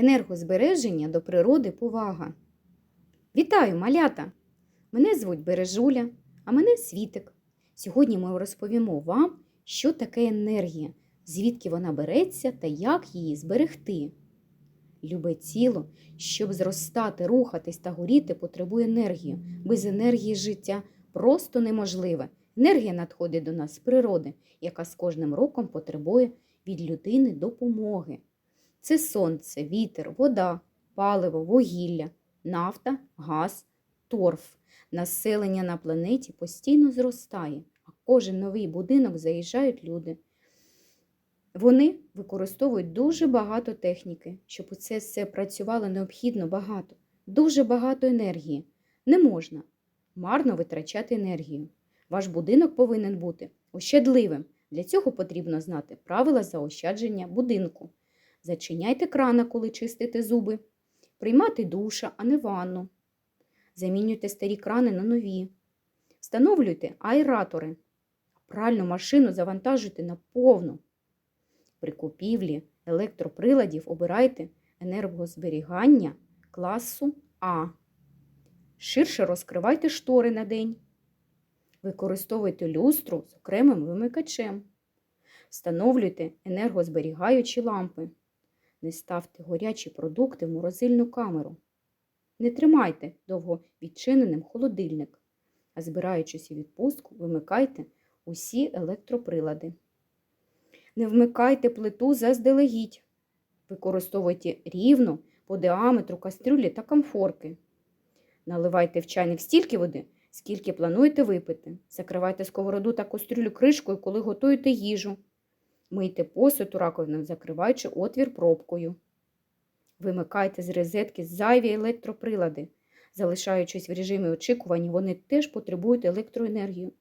Енергозбереження до природи повага. Вітаю, малята! Мене звуть Бережуля, а мене Світик. Сьогодні ми розповімо вам, що таке енергія, звідки вона береться та як її зберегти. Любе тіло, щоб зростати, рухатись та горіти, потребує енергії. Без енергії життя просто неможливе. Енергія надходить до нас з природи, яка з кожним роком потребує від людини допомоги. Це сонце, вітер, вода, паливо, вугілля, нафта, газ, торф. Населення на планеті постійно зростає, а кожен новий будинок заїжджають люди. Вони використовують дуже багато техніки, щоб у це все працювало необхідно багато, дуже багато енергії. Не можна марно витрачати енергію. Ваш будинок повинен бути ощадливим. Для цього потрібно знати правила заощадження будинку. Зачиняйте крана, коли чистите зуби, приймати душа, а не ванну. Замінюйте старі крани на нові. Встановлюйте аератори. Пральну машину завантажуйте на повну. При купівлі електроприладів обирайте енергозберігання класу А. Ширше розкривайте штори на день. Використовуйте люстру з окремим вимикачем. Встановлюйте енергозберігаючі лампи. Не ставте горячі продукти в морозильну камеру. Не тримайте довго відчиненим холодильник, а збираючись у відпустку, вимикайте усі електроприлади. Не вмикайте плиту заздалегідь. Використовуйте рівно по діаметру кастрюлі та комфорки. Наливайте в чайник стільки води, скільки плануєте випити. Закривайте сковороду та кастрюлю кришкою, коли готуєте їжу. Мийте посуд у раковину, закриваючи отвір пробкою. Вимикайте з розетки зайві електроприлади. Залишаючись в режимі очікування, вони теж потребують електроенергію.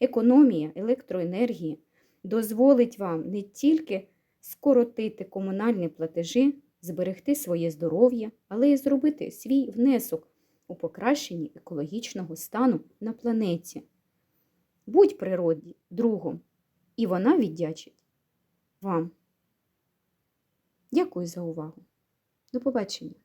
Економія електроенергії дозволить вам не тільки скоротити комунальні платежі, зберегти своє здоров'я, але й зробити свій внесок у покращенні екологічного стану на планеті. Будь природі другом, і вона віддячить вам. Дякую за увагу. До побачення!